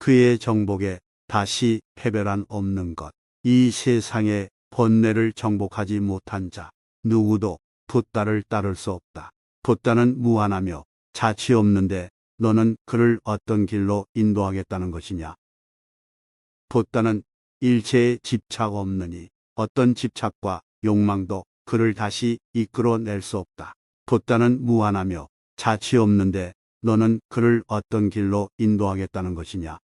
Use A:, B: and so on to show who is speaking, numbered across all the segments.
A: 그의 정복에 다시 패배란 없는 것. 이 세상에 번뇌를 정복하지 못한 자 누구도 붓다를 따를 수 없다. 붓다는 무한하며 자치 없는데 너는 그를 어떤 길로 인도하겠다는 것이냐? 붓다는 일체에 집착 없느니 어떤 집착과 욕망도 그를 다시 이끌어낼 수 없다. 붓다는 무한하며 자치 없는데 너는 그를 어떤 길로 인도하겠다는 것이냐?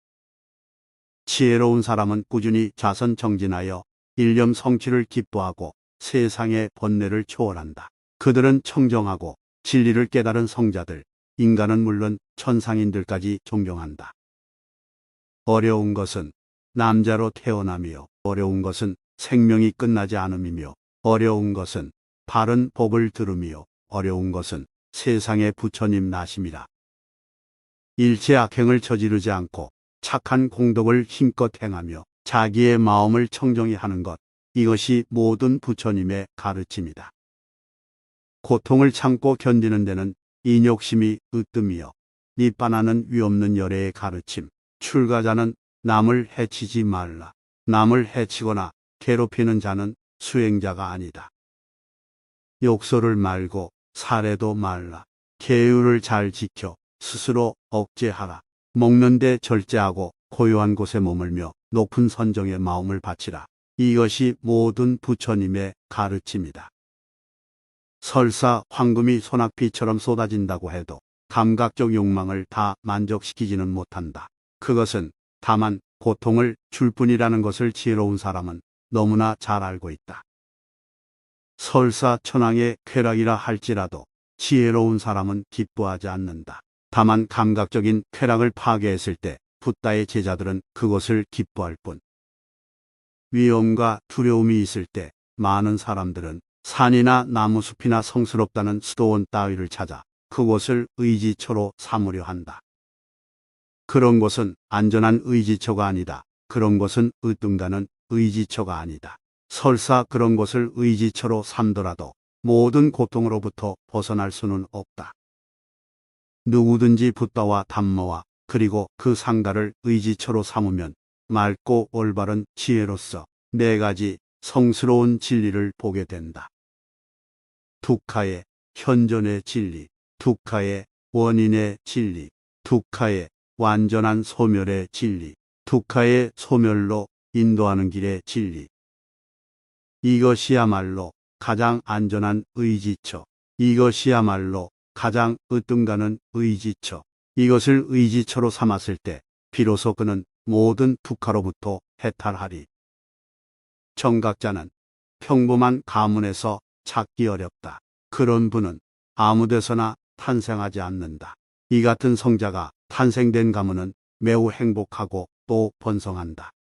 A: 지혜로운 사람은 꾸준히 자선 정진하여 일념 성취를 기뻐하고 세상의 번뇌를 초월한다. 그들은 청정하고 진리를 깨달은 성자들, 인간은 물론 천상인들까지 존경한다. 어려운 것은 남자로 태어나며 어려운 것은 생명이 끝나지 않음이며 어려운 것은 바른 법을 들으며 어려운 것은 세상의 부처님 나심이라. 일체 악행을 저지르지 않고 착한 공덕을 힘껏 행하며 자기의 마음을 청정히 하는 것, 이것이 모든 부처님의 가르침이다. 고통을 참고 견디는 데는 인욕심이 으뜸이요. 밑바나는 위없는 열애의 가르침. 출가자는 남을 해치지 말라. 남을 해치거나 괴롭히는 자는 수행자가 아니다. 욕설을 말고 살해도 말라. 계율을 잘 지켜 스스로 억제하라. 먹는데 절제하고 고요한 곳에 머물며 높은 선정의 마음을 바치라. 이것이 모든 부처님의 가르침이다. 설사 황금이 소낙비처럼 쏟아진다고 해도 감각적 욕망을 다 만족시키지는 못한다. 그것은 다만 고통을 줄 뿐이라는 것을 지혜로운 사람은 너무나 잘 알고 있다. 설사 천황의 쾌락이라 할지라도 지혜로운 사람은 기뻐하지 않는다. 다만 감각적인 쾌락을 파괴했을 때 붓다의 제자들은 그것을 기뻐할 뿐. 위험과 두려움이 있을 때 많은 사람들은 산이나 나무숲이나 성스럽다는 수도원 따위를 찾아 그곳을 의지처로 삼으려 한다. 그런 곳은 안전한 의지처가 아니다. 그런 곳은 으뜸가는 의지처가 아니다. 설사 그런 곳을 의지처로 삼더라도 모든 고통으로부터 벗어날 수는 없다. 누구든지 붓다와 담모와 그리고 그 상가를 의지처로 삼으면 맑고 올바른 지혜로서 네 가지 성스러운 진리를 보게 된다. 두카의 현존의 진리, 두카의 원인의 진리, 두카의 완전한 소멸의 진리, 두카의 소멸로 인도하는 길의 진리. 이것이야말로 가장 안전한 의지처. 이것이야말로 가장 으뜸가는 의지처. 이것을 의지처로 삼았을 때 비로소 그는 모든 북하로부터 해탈하리. 정각자는 평범한 가문에서 찾기 어렵다. 그런 분은 아무 데서나 탄생하지 않는다. 이 같은 성자가 탄생된 가문은 매우 행복하고 또 번성한다.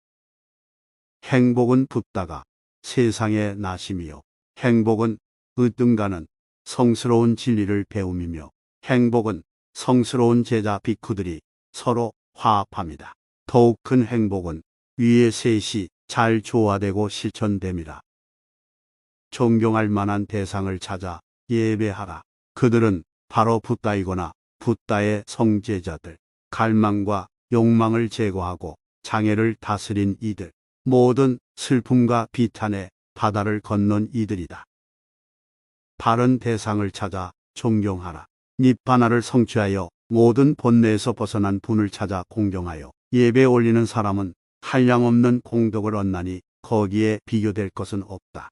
A: 행복은 붓다가 세상의 나심이요. 행복은 으뜸가는 성스러운 진리를 배움이며 행복은 성스러운 제자 비쿠들이 서로 화합합니다. 더욱 큰 행복은 위의 셋이 잘 조화되고 실천됨이라. 존경할 만한 대상을 찾아 예배하라. 그들은 바로 붓다이거나 붓다의 성제자들, 갈망과 욕망을 제거하고 장애를 다스린 이들, 모든 슬픔과 비탄의 바다를 건넌 이들이다. 바른 대상을 찾아 존경하라. 니파나를 성취하여 모든 본내에서 벗어난 분을 찾아 공경하여 예배 올리는 사람은 한량없는 공덕을 얻나니 거기에 비교될 것은 없다.